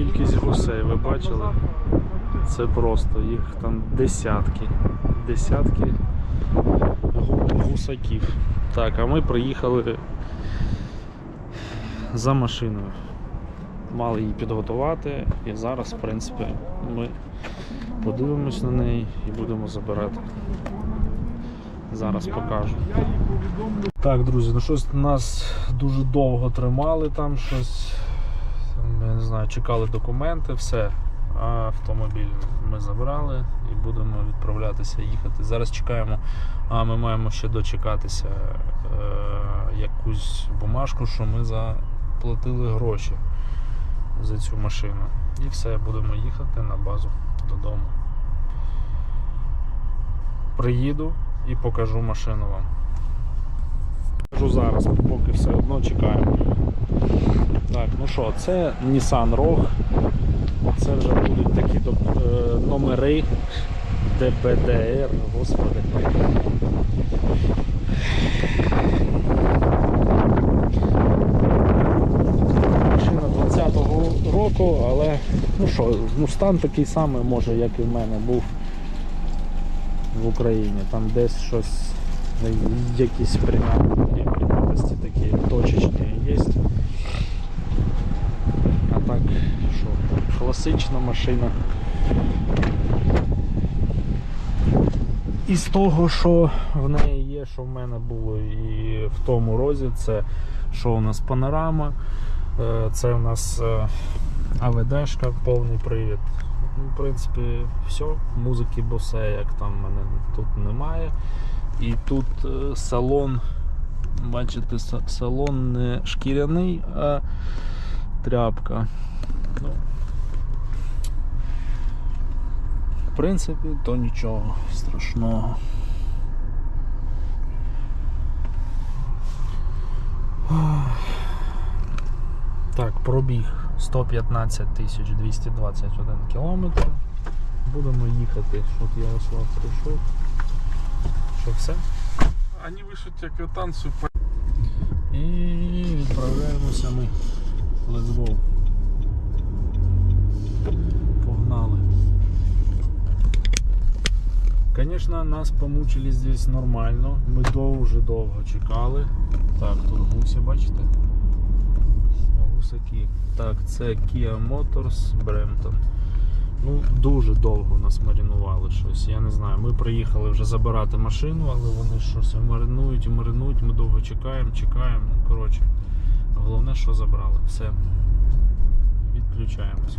кількість гусей, ви бачили? Це просто їх там десятки. Десятки гусаків. Так, а ми приїхали за машиною. Мали її підготувати і зараз, в принципі, ми подивимось на неї і будемо забирати. Зараз покажу. Так, друзі, ну щось нас дуже довго тримали там щось. Не знаю, чекали документи, все. А автомобіль ми забрали і будемо відправлятися їхати. Зараз чекаємо, а ми маємо ще дочекатися е, якусь бумажку, що ми заплатили гроші за цю машину. І все, будемо їхати на базу додому. Приїду і покажу машину вам. Покажу зараз, поки все одно чекаємо. Ну що, це Nissan Rogue. Це вже будуть такі е, номери ДБДР, господи. Машина 20-го року, але ну що, ну стан такий самий може, як і в мене був в Україні. Там десь щось, якісь прим'я- прим'ятості такі точечні є. А так, що, класична машина. Із того, що в неї є, що в мене було і в тому розі, це що у нас панорама, е, це у нас е, АВДшка, повний привід. Ну, В принципі, все, музики босе, як там в мене тут немає. І тут е, салон, бачите, салон не шкіряний, а тряпка. Ну, в принципі, то нічого страшного. Так, пробіг 115 тисяч 221 кілометр. Будемо їхати, щоб Ярослав прийшов. Що все? Они вышлют тебе квитанцию І відправляємося ми. Let's go. Звісно, нас помучили здесь нормально. Ми дуже довго чекали. Так, тут гусі, бачите? Гусаки. Так, це Kia Motors Brampton. Ну, дуже довго нас маринували щось. Я не знаю. Ми приїхали вже забирати машину, але вони щось маринують і маринують. Ми довго чекаємо, чекаємо. Ну, коротше, головне, що забрали. Все. Відключаємось.